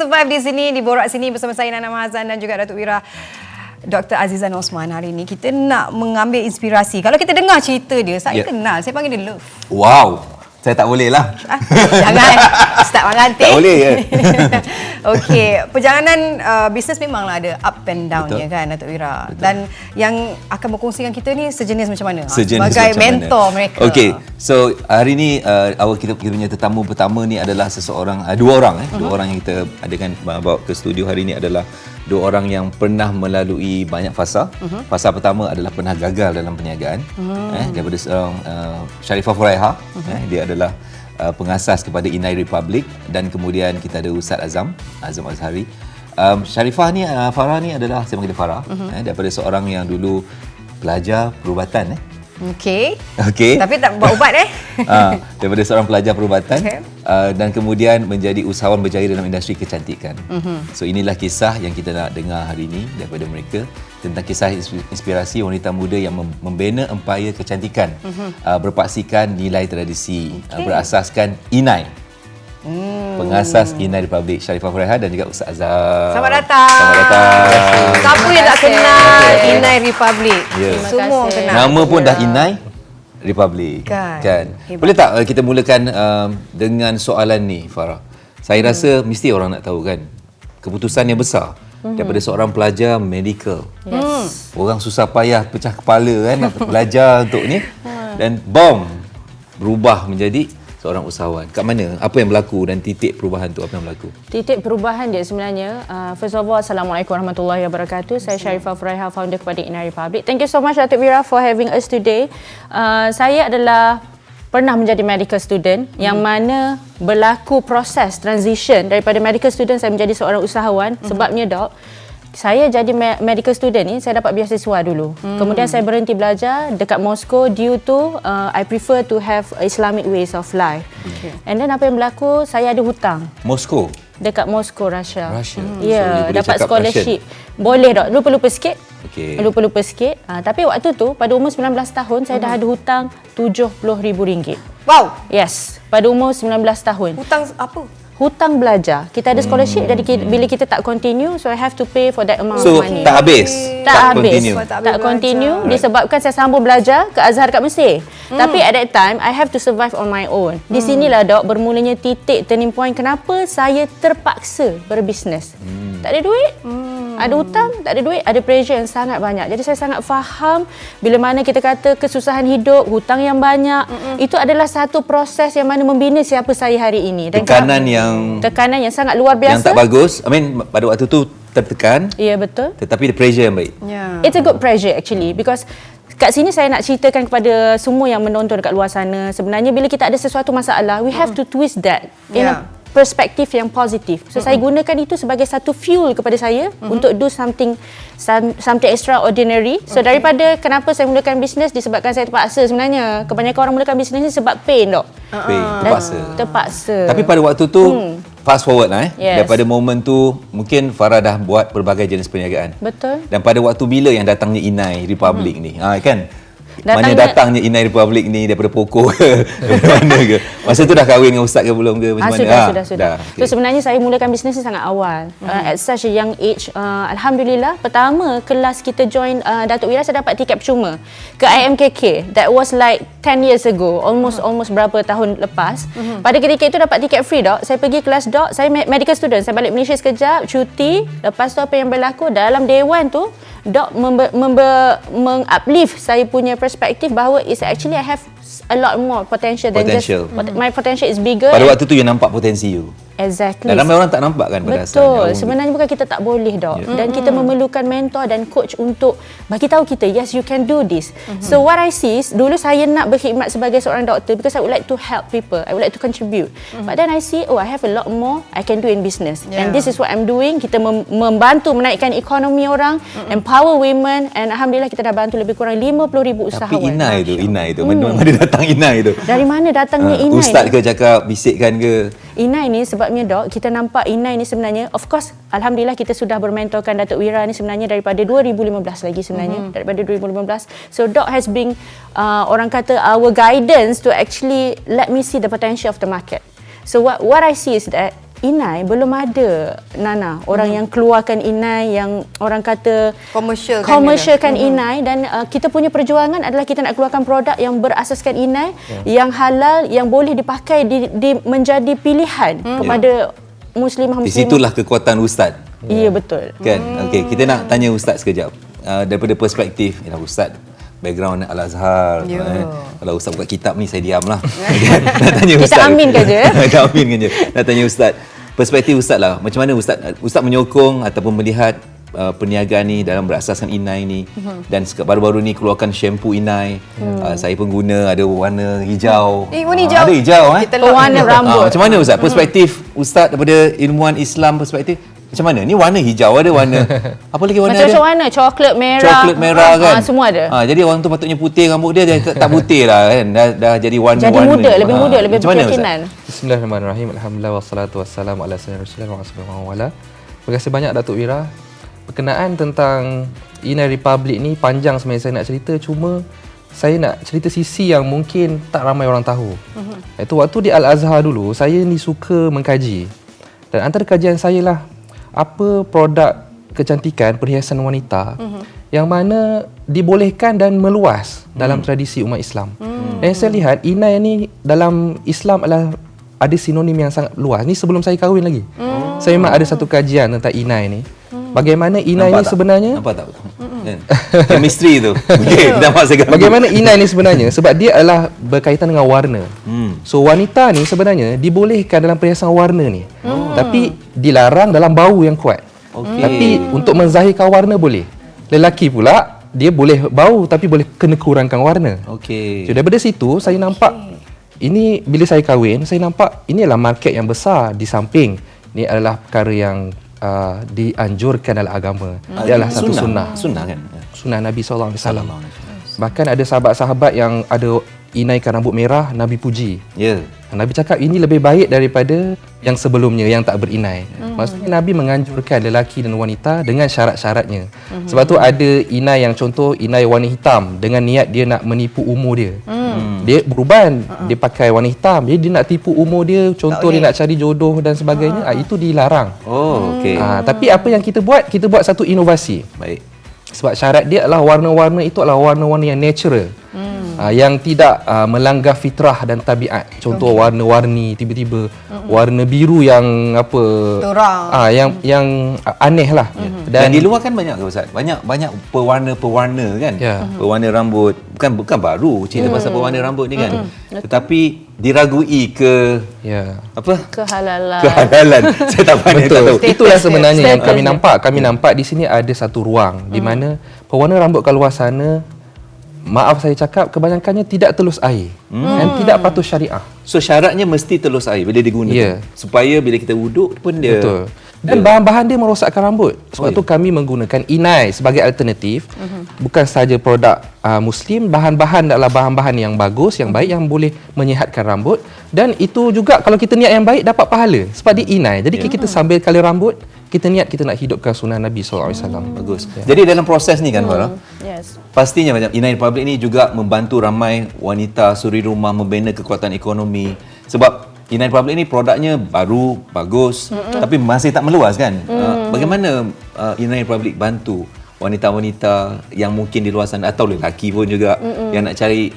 survive di sini di Borak sini bersama saya Nana Mahazan dan juga Datuk Wira Dr. Azizan Osman hari ini kita nak mengambil inspirasi. Kalau kita dengar cerita dia, saya Ya. kenal. Saya panggil dia Love. Wow. Saya tak boleh lah. Ah, Jangan start mengantik. Tak boleh, ya? Okey, perjalanan uh, bisnes memanglah ada up and down ya kan Datuk Wira. Betul. Dan yang akan berkongsikan kita ni sejenis macam mana? Sejenis Sebagai macam mentor mana. mereka. Okey. So hari ni uh, awal kita kita punya tetamu pertama ni adalah seseorang uh, dua orang eh. Dua orang yang kita adakan bawa ke studio hari ni adalah dua orang yang pernah melalui banyak fasa. Mhm. Fasa pertama adalah pernah gagal dalam perniagaan. Eh daripada seorang uh, Sharifah Furaiha Mhm. eh dia adalah uh, pengasas kepada Inai Republic dan kemudian kita ada Ustaz Azam Azam Azhari. Um, Sharifah ni uh, Farah ni adalah saya panggil Farah Mhm. eh, daripada seorang yang dulu pelajar perubatan eh. Okey. Okey. Tapi tak buat ubat eh? Ah, daripada seorang pelajar perubatan Okey. uh, dan kemudian menjadi usahawan berjaya dalam industri kecantikan. Mhm. So inilah kisah yang kita nak dengar hari ini daripada mereka tentang kisah ins- inspirasi wanita muda yang mem- membina empayar kecantikan uh, berpaksikan nilai tradisi uh, berasaskan INAI. Pengasas INAI Republic Sharifah Furaiha dan juga Ustaz Azhar. Selamat datang. Selamat datang. Siapa yang tak kenal Inai Republic? Ya. Terima Semua kasih. kenal. Nama pun dah Inai Republic. Kan. Hebat. Boleh tak uh, kita mulakan um, dengan soalan ni Farah? Saya rasa mesti orang nak tahu kan. Keputusan yang besar daripada seorang pelajar medical. Yes. Orang susah payah pecah kepala kan nak belajar untuk ni dan bom berubah menjadi seorang usahawan. Kat mana? Apa yang berlaku dan titik perubahan tu apa yang berlaku? Titik perubahan dia sebenarnya uh, First of all Assalamualaikum warahmatullahi wabarakatuh Saya Sharifah Furaiha Founder kepada Inai Republic Thank you so much Datuk Wira For having us today uh, Saya adalah Pernah menjadi medical student hmm. Yang mana Berlaku proses Transition Daripada medical student Saya menjadi seorang usahawan hmm. Sebabnya dok saya jadi me- medical student ni saya dapat beasiswa dulu. Hmm. Kemudian saya berhenti belajar dekat Moscow due to uh, I prefer to have Islamic ways of life. Okay. And then apa yang berlaku saya ada hutang Moskow. dekat Moscow Russia. Russia. Ya, So, you yeah, boleh dapat cakap scholarship. Boleh tak? Lupa-lupa sikit. Okey. Lupa-lupa sikit. Ha, tapi waktu tu pada umur 19 tahun saya dah ada hutang RM70,000. Wow. Yes, pada umur 19 tahun. Hutang apa? Hutang belajar. Kita ada scholarship jadi kita, bila kita tak continue so I have to pay for that amount So of money. tak habis. tak, habis. continue. Tak habis Tak continue belajar. disebabkan saya sambung belajar ke Azhar kat Mesir. Hmm. Tapi at that time I have to survive on my own. Di sinilah dok bermulanya titik turning point kenapa saya terpaksa berbisnes. Hmm. Tak ada duit. Hmm. Ada hutang, tak ada duit, ada pressure yang sangat banyak. Jadi saya sangat faham bila mana kita kata kesusahan hidup, hutang yang banyak, hmm. itu adalah satu proses yang mana membina siapa saya hari ini. Tekanan kenapa- yang tekanan yang sangat luar biasa. yang tak bagus. I mean pada waktu tu tertekan Ya betul. tetapi ada pressure yang baik. Ya. It's a good pressure actually because kat sini saya nak ceritakan kepada semua yang menonton dekat luar sana sebenarnya bila kita ada sesuatu masalah we have to twist that in Yeah. a perspektif yang positif. So saya gunakan itu sebagai satu fuel kepada saya untuk do something some, something extraordinary. So daripada kenapa saya mulakan bisnes disebabkan saya terpaksa sebenarnya. Kebanyakan orang mulakan bisnes ni sebab pain dok. Pain, Dan- terpaksa. Terpaksa. Tapi pada waktu tu fast forward lah eh. Yes. Daripada momen tu mungkin Farah dah buat pelbagai jenis perniagaan. Betul. Dan pada waktu bila yang datangnya Inai Republic ni? Ha kan? Mana Datangnya- datangnya Inai Republic ni daripada pokok ke? Mana ke? Masa tu dah kahwin dengan ustaz ke belum ke? Macam Ah, mana? sudah, Ah, sudah, sudah. Dah, So sebenarnya saya mulakan bisnes ni sangat awal. Mhm. Uh, at such a young age, uh, Alhamdulillah, pertama kelas kita join uh, Datuk Wira, saya dapat tiket percuma ke IMKK. That was like 10 years ago, almost Mhm. almost berapa tahun lepas. Pada ketika itu dapat tiket free dok. Saya pergi kelas dok, saya me- medical student. Saya balik Malaysia sekejap, cuti. Lepas tu apa yang berlaku dalam dewan tu, dok membe, membe, menguplift saya punya perspektif bahawa is actually I have a lot more potential than Potential. just pot- my potential is bigger. Pada waktu tu you nampak potensi you. Exactly. Dan ramai orang tak nampak kan pada Betul. asalnya. Sebenarnya bukan kita tak boleh dok. Yeah. Dan kita memerlukan mentor dan coach untuk bagi tahu kita yes you can do this. Mm-hmm. So what I see is dulu saya nak berkhidmat sebagai seorang doktor because I would like to help people. I would like to contribute. Mm-hmm. But then I see oh I have a lot more I can do in business. Yeah. And this is what I'm doing. Kita mem- membantu menaikkan ekonomi orang, mm-hmm. empower women and alhamdulillah kita dah bantu lebih kurang 50,000 usahawan. Tapi Inai tu, Inai tu. Mana mana datang Inai tu? Dari mana datangnya Ah, Inai? Ustaz ke cakap, bisikkan ke? Inai ni sebabnya dok kita nampak Inai ni sebenarnya of course alhamdulillah kita sudah bermentorkan Datuk Wira ni sebenarnya daripada 2015 lagi sebenarnya mm-hmm. daripada 2015 so dok has been uh, orang kata our guidance to actually let me see the potential of the market so what what I see is that inai belum ada Nana orang yang keluarkan inai yang orang kata Commercial kan commercialkan inai dan uh, kita punya perjuangan adalah kita nak keluarkan produk yang berasaskan inai yang halal yang boleh dipakai di, di menjadi pilihan kepada muslimah Di muslimah. situlah kekuatan ustaz. Ya betul. Kan? Okey, kita nak tanya ustaz sekejap. Uh, daripada perspektif, yalah ustaz background Al-Azhar. Ya. Eh. Kalau ustaz buka kitab ni saya diamlah. nak tanya Kita ustaz. aminkan je. Kita aminkan je. Nak tanya ustaz. Perspektif ustaz lah. Macam mana ustaz ustaz menyokong ataupun melihat uh, perniagaan ni dalam berasaskan inai ni Mhm. dan baru-baru ni keluarkan shampoo inai. Uh, saya pun guna ada warna hijau. Hmm. Eh, warna hijau. ada hijau eh. Kita dulu. rambut. Ah, macam mana ustaz? Perspektif ustaz daripada ilmuwan Islam perspektif macam mana? Ni warna hijau ada warna. Apa lagi warna Macam-macam ada? warna, coklat merah. Coklat merah kan. Ah, semua ada. Ah, jadi orang tu patutnya putih rambut dia, dia tak tak putih lah kan. Dah, dah jadi warna-warna. Jadi muda, lebih Ah, muda, lebih macam mana, Ustaz? berkeyakinan. Bismillahirrahmanirrahim. Alhamdulillah wassalatu wassalamu ala sayyidina Rasulullah wa sallallahu wala. Terima kasih banyak Datuk Wira. Berkenaan tentang Inai Republic ni panjang sebenarnya saya nak cerita cuma saya nak cerita sisi yang mungkin tak ramai orang tahu. Uh-huh. Itu waktu di Al-Azhar dulu saya ni suka mengkaji. Dan antara kajian saya lah apa produk kecantikan perhiasan wanita uh-huh. yang mana dibolehkan dan meluas dalam tradisi umat Islam. Uh-huh. Dan saya lihat inai ni dalam Islam adalah ada sinonim yang sangat luas. Ni sebelum saya kahwin lagi. Uh-huh. Saya memang ada satu kajian tentang inai ni. Bagaimana inai Nampak ni tak? sebenarnya Nampak tak? Kan? Chemistry tu. Okey, kita nampak saya Bagaimana inai ni sebenarnya sebab dia adalah berkaitan dengan warna. Hmm. So wanita ni sebenarnya dibolehkan dalam perhiasan warna ni. Tapi dilarang dalam bau yang kuat. Okey. Tapi untuk menzahirkan warna boleh. Lelaki pula dia boleh bau tapi boleh kena kurangkan warna. Okey. So daripada situ saya nampak ini bila saya kahwin saya nampak ini adalah market yang besar di samping ini adalah perkara yang uh, dianjurkan dalam agama. Dia adalah satu sunnah. Sunnah kan? Sunnah Nabi SAW. Bahkan ada sahabat-sahabat yang ada inaikan rambut merah Nabi puji. Ya. Nabi cakap ini lebih baik daripada yang sebelumnya yang tak berinai. Hmm. Maksudnya Nabi menganjurkan lelaki dan wanita dengan syarat-syaratnya. Hmm. Sebab tu ada inai yang contoh inai warna hitam dengan niat dia nak menipu umur dia. Hmm. Dia beruban, hmm. dia pakai warna hitam. Jadi dia nak tipu umur dia, contoh dia nak cari jodoh dan sebagainya, ah. itu dilarang. Oh, okey. Ah, tapi apa yang kita buat? Kita buat satu inovasi. Baik. Sebab syarat dia adalah warna-warna itu adalah warna-warna yang natural. Hmm. Uh, yang tidak uh, melanggar fitrah dan tabiat. Contoh okay. warna-warni tiba-tiba hmm. warna biru yang apa Terang. Ah yang yang uh, aneh lah. Hmm. Dan, di luar kan banyak ke Ustaz? Banyak banyak pewarna-pewarna kan? Ya. Pewarna rambut. Bukan bukan baru cerita Hmm. pasal pewarna rambut ni kan. Tetapi diragui ke ya. apa? Kehalalan. Kehalalan. Saya tak pandai tak tahu. Betul. Itulah sebenarnya yang kami nampak. Kami nampak di sini ada satu ruang di mana pewarna rambut kat luar sana maaf saya cakap kebanyakannya tidak telus air dan tidak patuh syariah. So syaratnya mesti telus air bila digunakan. Ya. Supaya bila kita wuduk pun dia Betul. Dan bahan-bahan dia merosakkan rambut. Oh, Sebab ya. tu kami menggunakan inai sebagai alternatif. Uh-huh. Bukan sahaja produk uh, muslim, bahan-bahan adalah bahan-bahan yang bagus, yang baik yang boleh menyihatkan rambut dan itu juga kalau kita niat yang baik dapat pahala sebab dia inai. Jadi kita sambil kali rambut, kita niat kita nak hidupkan sunnah Nabi SAW. bagus. Jadi dalam proses ni kan Farah, Yes. Pastinya macam Inai Republic ni juga membantu ramai wanita suri rumah membina kekuatan ekonomi sebab Inai Republic ni produknya baru, bagus mm-hmm. tapi masih tak meluas kan. Mm. Uh, bagaimana uh, Inai Republic bantu wanita-wanita yang mungkin di luar sana atau lelaki pun juga mm-hmm. yang nak cari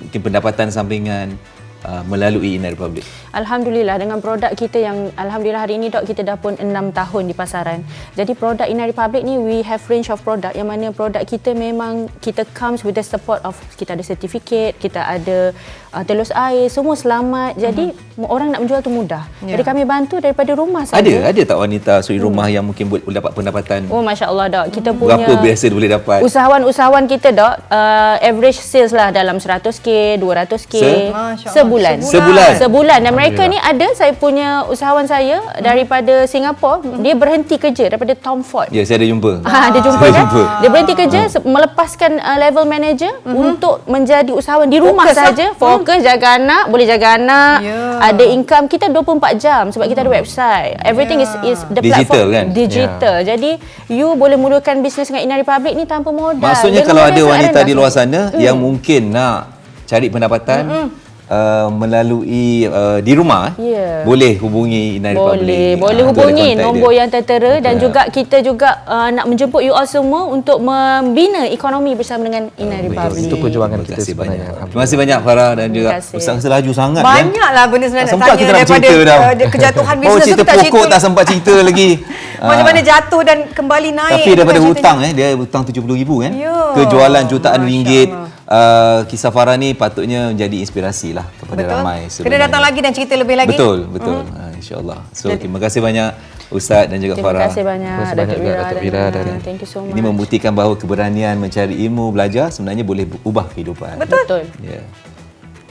mungkin pendapatan sampingan uh, melalui Inai Republic. Alhamdulillah dengan produk kita yang Alhamdulillah hari ini dok kita dah pun 6 tahun di pasaran. Jadi produk Inner Republic ni we have range of product yang mana produk kita memang kita comes with the support of kita ada certificate, kita ada uh, telus air, semua selamat. Jadi mm-hmm. orang nak menjual tu mudah. Ya. Jadi kami bantu daripada rumah saja. Ada ada tak wanita suri rumah yang mungkin boleh dapat pendapatan Oh masya-Allah dok. Kita punya berapa biasa boleh dapat? Usahawan-usahawan kita dok uh, average sales lah dalam 100k, 200k Se- sebulan. sebulan. Sebulan dan mereka ni ada saya punya usahawan saya daripada Singapura, dia berhenti kerja daripada Tom Ford. Ya, saya ada jumpa. Ha, dia jumpa Saya kan? jumpa. Dia berhenti kerja se- melepaskan uh, level manager untuk menjadi usahawan di rumah Fokus lah. saja. Fokus jaga anak, boleh jaga anak, Ya. ada income kita 24 jam sebab kita ada website. Everything is is the Digital platform kan? digital. Jadi you boleh mulakan bisnes dengan Inner Republic ni tanpa modal. Maksudnya Dengan kalau ada wanita di luar sana yang mungkin nak cari pendapatan uh, melalui uh, di rumah eh, Ya. boleh hubungi Inai Boleh, Republic. boleh Ah, ada hubungi nombor dia. yang tertera dan Betul. juga kita juga uh, nak menjemput you all semua untuk membina ekonomi bersama dengan Inai Republic. Itu perjuangan Terima kita kasih banyak. sebenarnya. Terima kasih banyak Farah dan juga kasih. Ustaz Ustaz laju sangat kan. Banyaklah benda sebenarnya nak sempat tanya kita nak daripada cerita dah. uh, kejatuhan Oh bisnes tu cerita tak pokok cerita. tak sempat cerita lagi. Macam Ah. mana jatuh dan kembali naik. Tapi daripada hutang eh dia hutang 70 ribu kan. Ya. Kejualan jutaan ringgit. Uh, kisah Farah ni patutnya menjadi inspirasi lah kepada Betul. ramai Kena sebenarnya. datang lagi dan cerita lebih lagi. Betul, betul. Hmm. Uh, InsyaAllah. So terima kasih banyak Ustaz dan juga Terima Farah. kasih banyak Terima kasih Datuk banyak Wira Datuk Wira dan, dan- thank you so much. Ini membuktikan bahawa keberanian mencari ilmu, belajar sebenarnya boleh ubah kehidupan. Betul. Betul. Ya. Yeah.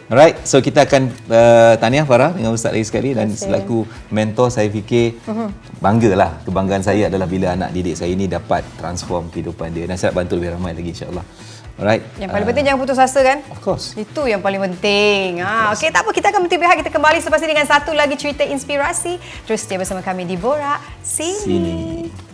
Alright, so kita akan uh, tahniah Farah dengan Ustaz lagi sekali dan selaku mentor saya fikir banggalah. Kebanggaan saya adalah bila anak didik saya ini dapat transform kehidupan dia dan saya nak bantu lebih ramai lagi insya-Allah. Alright. Yang paling penting jangan putus asa kan? Of course. Itu yang paling penting. Ha, okey, tak apa kita akan berhenti berehat kita kembali selepas ini dengan satu lagi cerita inspirasi. Terus dia bersama kami di Borak Sini. Sini.